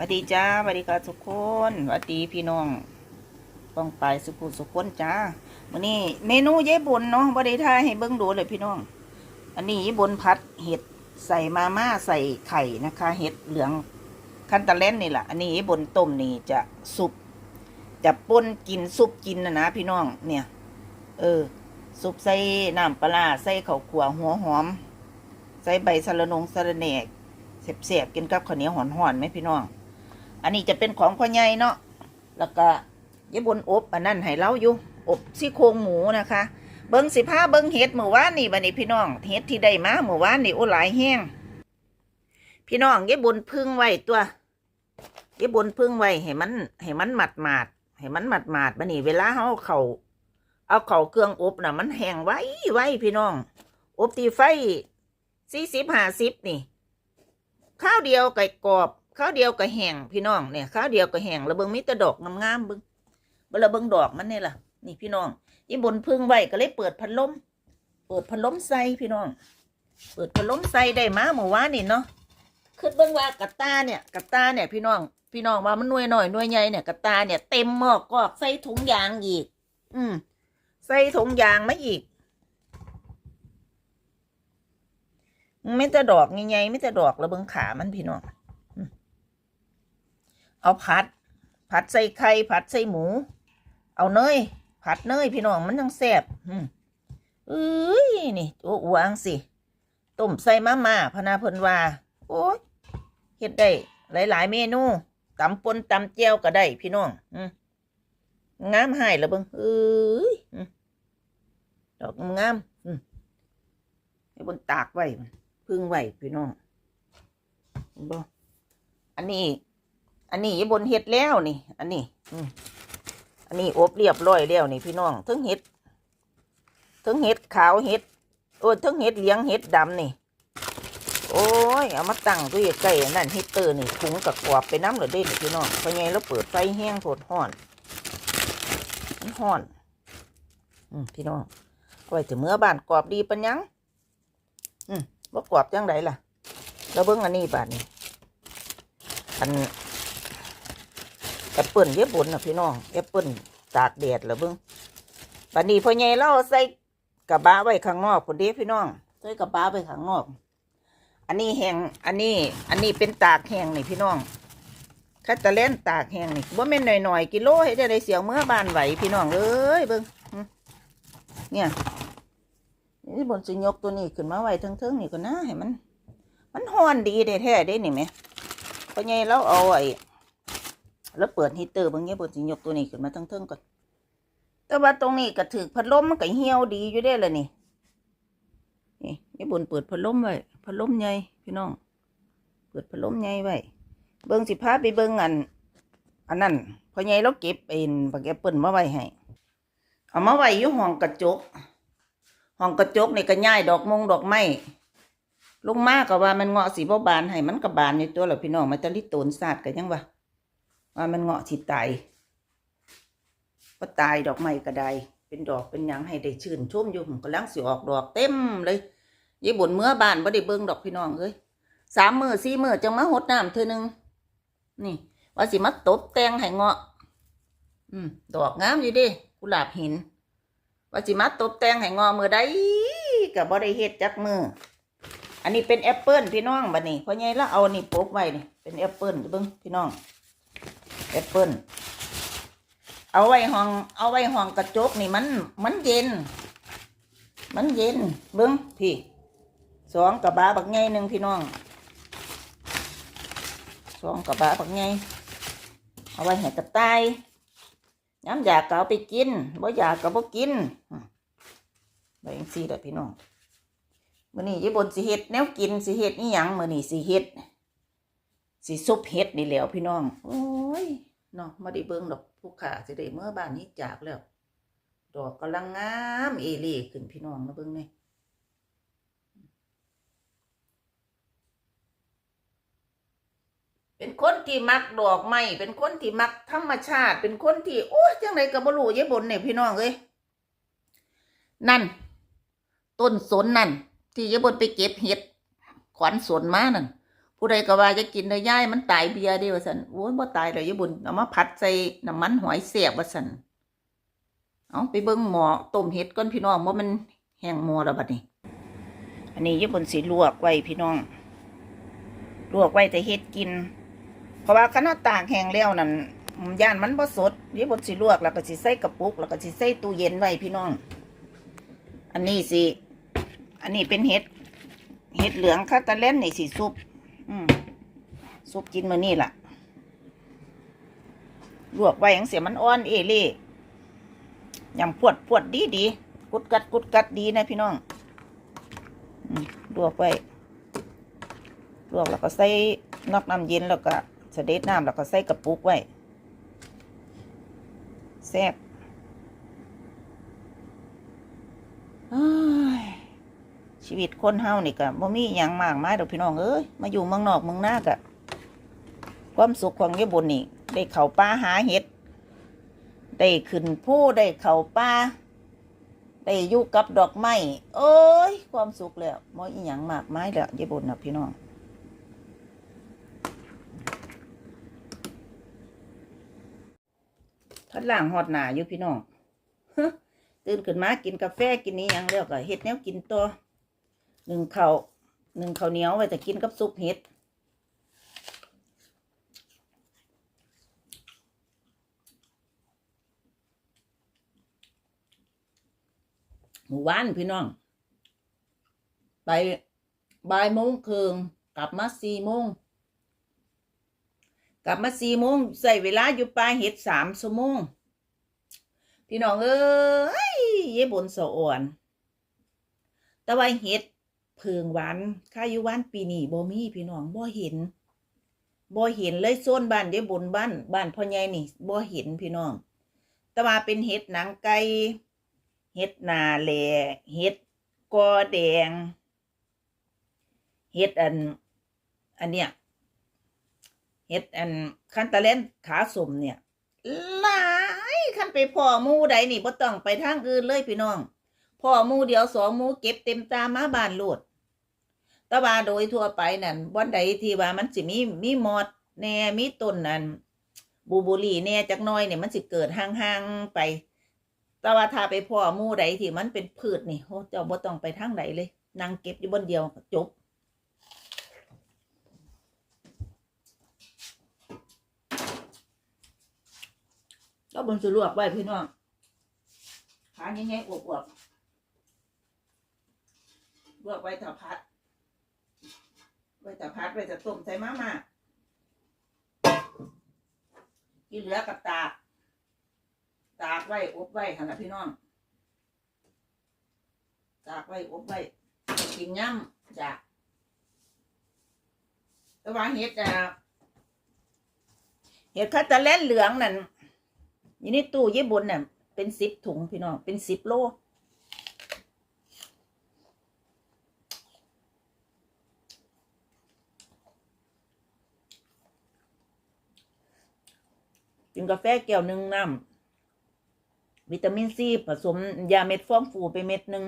วัสดีจ้าสวัสดีค่ะทุกคนสวัสดีพี่น้องป้องไปสุขุสุขคนจ้าวันนี้เมนูเย้บุญเนาะบริทายให้เบิ้งดูเลยพี่น้อง อันนี้เย้บุญพัดเห็ดใส่มาม่าใส่ไข่นะคะ เห็ดเหลืองคันตะเล่นนี่แหละอันนี้เย้บุญต้มนี่จะสุปจะป่นกินซุปกินนะนะพี่น้องเนี่ย เออซุปใส่น้ำปลาร้าใส่ข้าวขัวหัวหอม ใส่ใบสะระนงสะระแหนกเสียบๆกินกับข้าวเหนียวหอนๆไหมพี่น้อง อันนี้จะเป็นของพ่อใหญ่เนาะแล้วก็ยายบนอบอันนั้นให้เราอยู่อบซี่โครงหมูนะคะ เบิ้งสิผ้าเบิ้งเห็ดเมื่อวานนี่บัดนี้พี่น้องเห็ดที่ได้มาเมื่อวานนี่โอ้หลายแห้งพี่น้องยายบุญพึ่งไว้ตัวยายบุญพึ่งไว้ให้มันให้มันหมาดหมาดให้มันหมาดหมาดบัดนี้เวลาเขาเอาเขาเอาเข่าเครื่องอบน่ะ มันแห้งไว้ไว้พี่น้อง อบตีไฟสี่สิบห้าสิบนี่ข้าวเดียวไก่กรอบ ข้าวเดียวก็แห้งพี่น้องเนี่ยข้าวเดียวก็แห้งแล้วเบิงมีแต่ดอกงามๆเบิ่งเบล้วเบิงดอกมันนี่ล่ะ นี่พี่น้องยี่บนพึ่งไว้ก็เลยเปิดพัดลม เปิดพัดลมใส่พี่น้อง เปิดพัดลมใส่ได้มาเมื่อวานนี่เนาะคือเบิ่งว่ากระตาเนี่ยกระตาเนี่ยพี่น้อง พี่น้องว่ามันหน่วยหน่อยหน่วยใหญ่เนี่ยกระตาเนี่ยเต็มหมอกกอกใส่ถุงยางอีก อืมใส่ถุงยางมาอีกไม่แต่ดอกใหญ่ๆไม่แต่ดอกแล้วเบิงขามันพี่น้อง เอาผัด ผัดใส่ไข่ผัดใส่หมู เอาเนยผัดเนยพี่น้องมันยังแซ่บอืมเอ้ยนี่โอ้อวางสิต้มใส่มาม่าพนาเพิ่นว่า โอ้ยเฮ็ดได้หลาย ๆ เมนูตำปนตำเจียวก็ได้พี่น้องอืมงามให้ละเบิ่งเอ้ยดอกงามอืมให้บนตากไว้พึ่งไว้พี่น้องบ่อันนี้ อันนี้บนเห็ดแล้วนี่ อันนี้ อืมอันนี้อบเรียบร้อยแล้วนี่พี่น้องทั้งเห็ดทั้งเห็ดขาวเห็ดโอ้ยทั้งเห็ดเลี้ยงเห็ดดำนี่ โอ้ยเอามาตั้งตู้ใกล้ๆนั่นฮิตเตอร์นี่ถุงกับกรอบไปน้ำเหลือเด่นพี่น้องพอไงแล้วเปิดไฟแห้งโผดห่อนห่อนอืมพี่น้องไว้ถึงเมื่อบานกรอบดีปัญญังอืมว่กรอบจังไดล่ะแล้วเบิ้งอันนี้บาดนี้อัน อปเปิลเย็บบนนะพี่น้องแอปเปิลตากแดดเหรอเบิ้งปันนี้พ่อใหญ่เราใส่กระบะไว้ข้างนอกคนเดียวพี่น้องใส่กระบะไว้ข้างนอก อันนี้แห้งอันนี้ อันนี้เป็นตากแห้งนี่พี่น้องคัตเตเลนตากแห้งนี่ว่าแม่นหน่อยๆกิโลให้ได้ได้เสียงเมื่อบานไหวพี่น้องเอ้ยเบิ้งเนี่ยนี่บนสิยกตัวนี้ขึ้นมาไว้เทิงๆนี่ก็นะให้มัน มันฮ้อนดีแท้ๆเด้นี่ไหมพ่อใหญ่เราเอาไอ้ แล้วเปิดฮีเตอร์บางเงี้ยบนสิยกตัวนี้ขึ้นมาทั้งเทิงก่อน แต่ว่าตรงนี้ก็ถือพัดลมมันก็เหี่ยวดีอยู่ได้เลยนี่ นี่นี่บนเปิดพัดลมไว้ พัดลมใหญ่พี่น้อง เปิดพัดลมใหญ่ไว้ เบิ้งสิพาไปเบิ้งอัน อันนั้นพอใหญ่เราเก็บเอ็นบักแอปเปิลมาไว้ให้ เอามาไว้อยู่ห้องกระจก ห้องกระจกในี่ก็ย่ายดอกมงดอกไม้ลงมาก็ว่ามันเงาะสีบ่บานให้มันก็บานอยู่ตัวแหละพี่น้องมันจะลิโตนศาสตร์ก็ยังว่า ว่ามันเงาะที่ตายก็ตายดอกไม้ก็ไดเป็นดอกเป็นหยังให้ได้ชื่นชมอยู่ผมกำลังสิออกดอกเต็มเลยยี่บุญเมื่อบานบ่ได้เบิ่งดอกพี่น้องเอ้ยสามมือสี่มือจังมาหดน้ำเธอหนึ่งนี่ ว่าสิมาตบแต่งให้เงาะ อืมดอกงามอยู่ดิกุหลาบหิน ว่าสิมาตบแต่งให้เงาะมือใดก็บ่ได้เฮ็ดจักมืออันนี้เป็นแอปเปิลพี่น้องบัดนี้เพราะไงแล้วเอานี่ปกไว้นี่เป็นแอปเปิลเบิ่งพี่น้อง แอปเปิลเอาไว้ห้อง เอาไว้ห้องกระจกนี่มัน มันเย็น มันเย็นเบิ้งพี่สองกระบะบักไงหนึ่งพี่น้องสองกระบะบักไงเอาไว้ให้กระต่ายย้ำอยากก็เอาไปกินบ่อยากก็บ่กินอืมไว้จังซี่แหละพี่น้องมื้อนี้ยี่บนสิเฮ็ดแนวกินสิเฮ็ดอีหยังมื้อนี้สิเฮ็ดสิซุปเห็ดนี่แล้วพี่น้องโอ้ย เนาะมาได้เบิ่งดอกผู้ขาสิได้เมื่อบ้านนี้จากแล้ว ดอกกำลังงามเอเล่ขึ้นพี่น้องมาเบิ่งนี่เป็นคนที่มักดอกไม้เป็นคนที่มักธรรมชาติ เป็นคนที่โอ้ยจังไดก็บ่รู้ยายบนเนี่ยพี่น้องเอ้ยนั่น ต้นสนนั่น ที่ยายบนไปเก็บเห็ดขวัญสนมานั่น ผู้ใดก็ว่าจะกินได้ย่ายมันตายเบียร์ดิว่าสันโอ้ยบ่ตายเลยยายบุญเอามาผัดใส่น้ำมันหอยเสียบว่าสันเอาไปเบิ่งหมอต้มเห็ดก่อนพี่น้องว่ามันแห้งหมอแล้วบัดนี้ อันนี้ยายบุญสิลวกไว้พี่น้อง ลวกไว้แต่เฮ็ดกิน เพราะว่าคันเอาตากแห้งแล้วนั่นย่านมันบ่สดยายบุญสิลวกแล้วก็สิใส่กระปุก แล้วก็สิใส่ตู้เย็นไว้พี่น้อง อันนี้สิอันนี้เป็นเห็ดเห็ดเหลืองคาตาเล่นนี่สิซุป ซุปกินมือนี้ล่ะลวกไว้ยังเสียมันอ่อนเอเล่ยำพวดพวดดีดีกุดกัดกุดกัดดีนะพี่น้องลวกไว้ลวกแล้วก็ใส่นอกน้ำเย็นแล้วก็เสด็จน้ำแล้วก็ใส่กระปุกไว้แซ่บอ้ยชี วิตคนเฮานี่ก็บ่มีหยังมากมายดอกพี่น้องเอ้ยมาอยู่เมืองนอกเมืองหน้าก็ความสุขของยายบุญนี่ ได้เข้าป่าหาเห็ด ได้ขึ้นผู้ได้เข้าป่าได้อยู่กับดอกไม้โอ้ย ความสุขแล้วบ่อีหยังมากมายแล้วยายบุญนะพี่น้องทัดล่างหอดหนาอยู่พี่น้องตื่นขึ้นมากินกาแฟกินนี้ยังแล้วก็เฮ็ดแนวกินตัว หนึ่งข้าวหนึ่งข้าวเหนียวไว้แต่กินกับซุปเห็ดหมู่บ้านพี่น้อง ไปบ่ายโมงครึ่งกลับมาสี่โมงกลับมาสี่โมงใส่เวลาอยู่ปลายเห็ดสามชั่วโมงพี่น้องเอ้ยเย่บนสะอ่อน แต่ว่าเห็ด เพิงหวานข้ายู่หวานปีนี้บ่มีพี่น้องบ่เห็นบ่เห็นเลยโซนบ้านเย่บนบ้านบ้านพ่อใหญ่นี่บ่เห็นพี่น้อง แต่ว่าเป็นเห็ดหนังไก่เห็ดนาแหล่เห็ดกอแดงเห็ดอันอันเนี้ยเห็ดอันคันตะเล่นขาสมเนี่ยหลายคันไปพ่อหมูใดนี่บ่ต้องไปทางอื่นเลยพี่น้องพ่อหมูเดียวสองหมูเก็บเต็มตามาบานโลด แต่ว่าโดยทั่วไปนั่นวันใดที่ว่ามันสิมีมีมอดแน่มีต้นนั่นบูบุรีแน่จักน้อยเนี่ยมันสิเกิดห่างๆไป แต่ว่าถ้าไปพ่อมู่ใดที่มันเป็นพืชนี่โหเจ้าบ่ต้องไปทางใดเลยนั่งเก็บอยู่บนเดียวจบแล้วบนสุลวกไว้พี่น้องขาใหญ่ๆอวบๆลวกไว้ถ้าพัด ว้ถ้าพัดไว้ถ้าต้มใส่มาม่าที่เหลือกับตากตากไว้อบไว้ค่ะพี่น้องตากไว้อบไว้กินย่ำจ้ะแต่ว่าเห็ดอะเห็ดคัตเตอร์แลนเหลืองนั่นยู่ในตู้ญี่ปุ่นเนี่ยเป็นสิบถุงพี่น้องเป็นสิบโล กินกาแฟแก้วหนึ่งน้ำวิตามินซีผสมยาเม็ดฟองฟูไปเม็ดหนึ่ง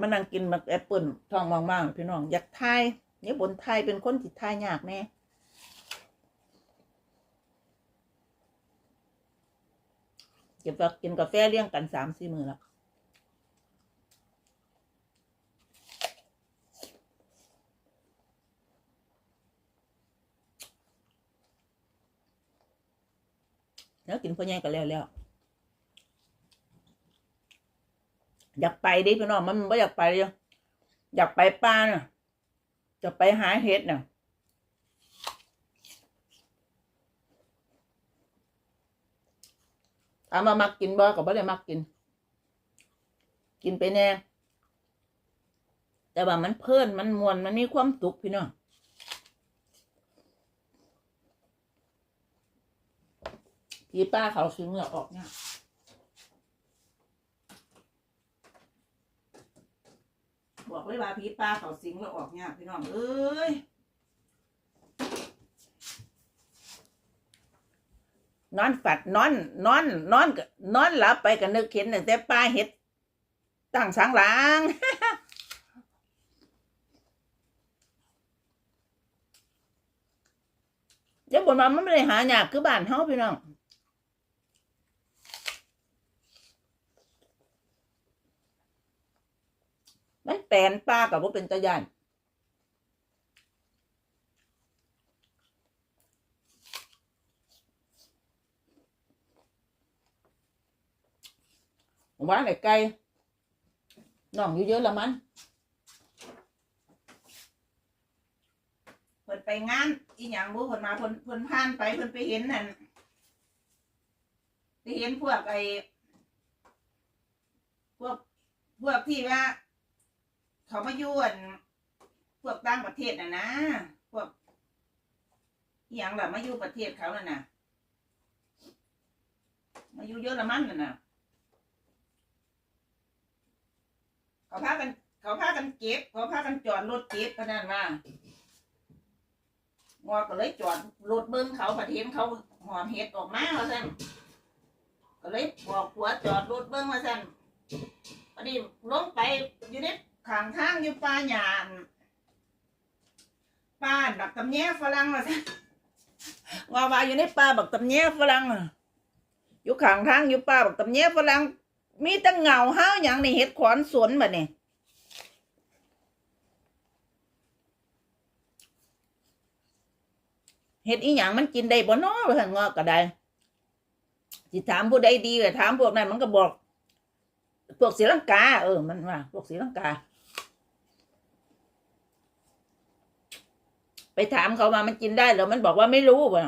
มานั่งกินมักแอปเปิลท้องว่างๆพี่น้องอยากทายเนี่ยบนไทยเป็นคนที่ทายยากแน่เก็บว่ากินกาแฟเลี้ยงกันสามสี่มือแล้ว แล้วกินพ่อใหญ่ก็แล้วแล้วอยากไปดิพี่น้องมันไม่อยากไปเลยอยากไปป่าน่ะจะไปหาเห็ดน่ะถามมามักกินบ่ก็บ่ได้มักกิน กินไปแน่แต่ว่ามันเพลินมันมวนมันมีความสุขพี่น้อง ยีป้าเขาคือเมื่อออกเนี่ยบอกเลยว่าพี่ป้าเขาสิงเล้วออกเนี่ยพี่น้องเอ้ยนอนฝัดนอน นอน นอนกนอนหลับไปก็นึกเห็นแต่ป้าเห็ดตั้งสังหลังเดี๋ยวบนมามันไม่ได้หายากคือบ้านเฮาพี่น้อง มันแปลนปลากับว่าเป็นตะยานว่าไก่ไก่น้องอยู่เยอะละมันเพิ่นไปงานอีหยังบ่เพิ่นมาเพิ่นเพิ่นผ่านไปเพิ่นไปเห็นนั่นไปเห็นพวกไอ้พวกพวกที่ว่า เขามาอยู่อันพวกต่างประเทศน่ะนะพวกอีหยังล่ะมาอยู่ประเทศเขาน่ะนะมาอยู่เยอะละมันน่ะนะเขาพากัน เขาพากันเก็บ เขาพากันจอดรถเก็บเพราะนั้นว่างอก็เลยจอดรถเบิ้งเขาประเทศเขาหอมเห็ดออกมาว่าซั่นก็เลยบอกผัวจอดรถเบิ้งว่าซั่นพอดีลงไปอยู่ใน ขางทางอยู่ป่าหยานป่าบักตำแยฝรั่งว่าซั่นว่าวาอยู่ในป่าบักตำแยฝรั่งอะอยู่ขางทางอยู่ป่าบักตำแยฝรั่งมีตั้งเงาห้าวอย่างในเห็ดขวานสวนแบบนี้เห็ดอีหยังมันกินได้บ่เนาะว่าซั่นงอกก็ได้สิถามผู้ใดดีก็ถามพวกนั้นมันก็บอก พวกศรีลังกา เออ มันว่า พวกศรีลังกา ไปถามเขาว่ามันกินได้แล้วมันบอกว่าไม่รู้ว่ะ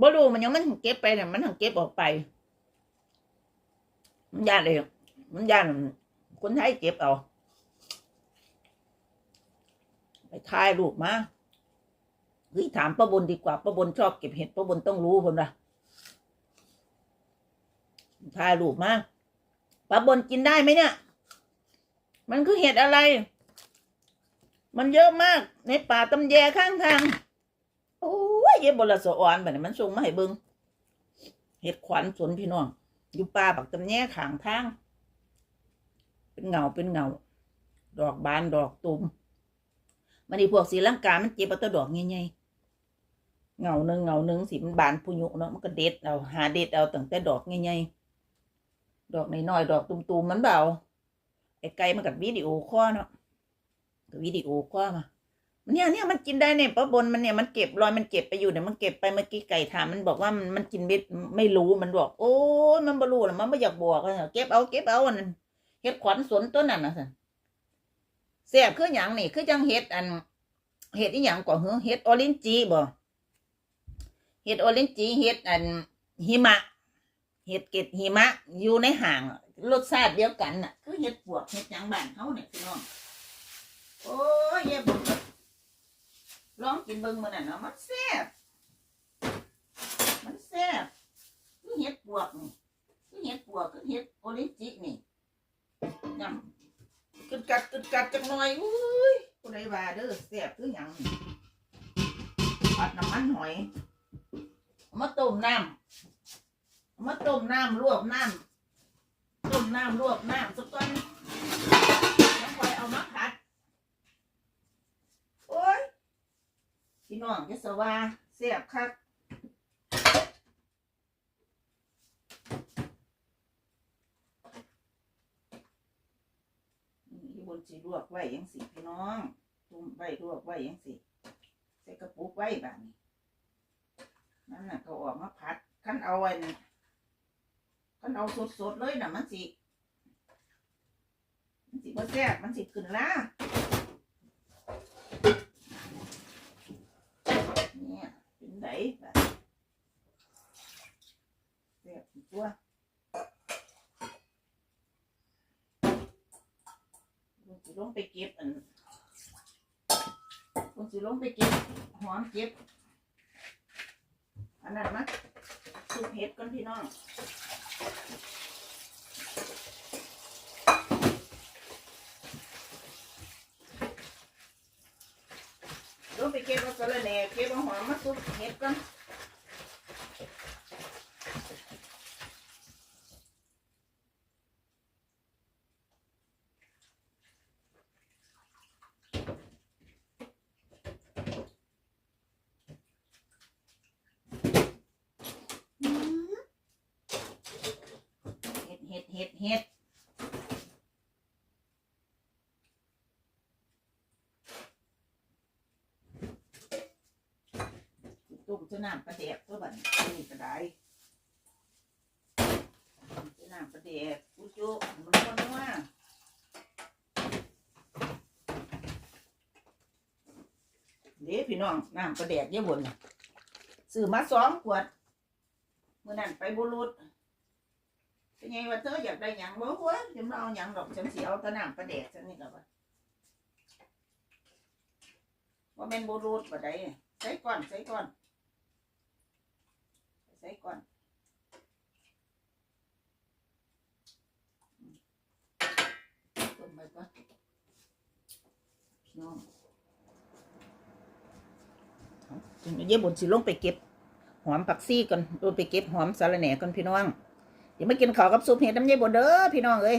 บ่รู้มันยังมันเก็บไปเนี่ยมันถึงเก็บออกไป มันยานเลยมันยานคนไทยเก็บเอา ไปถ่ายรูปมาเฮ้ยถามป้าบนดีกว่าป้าบนชอบเก็บเห็ดป้าบนต้องรู้ผมละถ่ายรูปมาป้าบนกินได้ไหมเนี่ย มันคือเห็ดอะไร มันเยอะมากในป่าตำแยข้างทางโอ้ยเย็บบละสะอ่อนแบบนี้มันส่งมาให้เบิงเห็ดขวัญสวนพี่น้อง อยู่ป่าบักตำแย่ขางทาง เป็นเงาเป็นเงา ดอกบานดอกตุ่มมันนี่พวกสีลังกา มันเจ็บเอาแตัวดอกใหญ่ๆเงาหนึ่งเงาหนึ่งสีมันบานพุยุเนาะมันก็เด็ดเอาหาเด็ดเอาตั้งแต่ดอกใหญ่ๆดอกน้อยๆดอกตุ่มๆมันเบาไอ้ไก่มันกับวิดีโอข้อเนาะ วิดีโอข้อมาเนี่ยเนี่ยมันกินได้เนี่ยป้าบนมันเนี่ยมันเก็บรอยมันเก็บไปอยู่เนี่ยมันเก็บไปเมื่อกี้ไก่ถามมันบอกว่ามันมันกินเม็ดไม่รู้มันบอก โอ้ยมันบรู้หรอมันไม่อยากบอกเก็บเอาเก็บเอาอันนั้นเห็ดขวัญสนต้นนั่นนะสิแซ่บคืออย่างนี่คือจังเห็ดอันเห็ดอีหยังก่อนเหรอเห็ดออรินจีบ่เห็ดออรินจีเห็ดอันหิมะเห็ดเกล็ดหิมะอยู่ในห่างรสชาติเดียวกันน่ะ คือเห็ดปวกเห็ดหยังบ้านเขาเนี่ยพี่น้อง โอ้ยเย่บุญลองกินเบิ่งมันน่ะเนาะมันแซ่บมันแซ่บคือเห็ดปวกนี่คือเห็ดปวกคือเห็ดโอริจินี่ยำกึดกัดกึดกัดจังหน่อยอุ้ยผู้ใดว่าเด้อแซ่บคือหยังนี่ผัดน้ำมันหอยเอามาต้มน้ำเอามาต้มน้ำลวกน้ำต้มน้ำลวกน้ำสักก้อนแล้วค่อยเอามาผัด โอ้ย พี่ น้องจะสว่าเสียบคักนี่บนสีลวกไว้ยังสิพี่น้องตุ่มไว้ลวกไว้ยังสิใส่กระปุกไว้แบบนี้นั่นน่ะก็ออกมาผัดขั้นเอาไว้ขั้นเอาสดๆเลยนะมันสิมันสิบ่แซ่บมันสิขึ้นล่า เนี่ย เป็นไดแบบเสียบตัวคุณสิลงไปเก็บอันคุณสิลงไปเก็บหอมเก็บอันนั้นมะสุกเห็ดก่อนพี่น้องลงไปเก็บเอาสะระแหน่เก็บเอาหอมมาสุกเห็ดก่อน เฮ็ดต้มจะ น้ำปลาแดกตัวบันนี่ก็ได้น้ำปลาแดกอุจุมันคนว่าเด้พี่น้องน้ำปลาแดกเยอะบนซื้อมาสองขวดเมื่อนั้นไปบุรุษเป็นไงว่าเธออยากได้หยังบ่วะจะมาเอาหยังดอกฉันเสิเอาตะน้ำปลาแดกฉันนี่แหละวะว่าเป็นบูรูดบ่ได้ใส่ก่อนใส่ก่อน ใส่ก่อนต้มไปก่อนพี่น้องเอาจังเดี๋ยวบุญสิลงไปเก็บ หอมผักซี่ก่อนลงไปเก็บหอมสาระแหน่ก่อนพี่น้อง เดี๋ยวมากินข้าวกับซุปเห็ดน้ำยายบดเด้อพี่น้องเอ้ย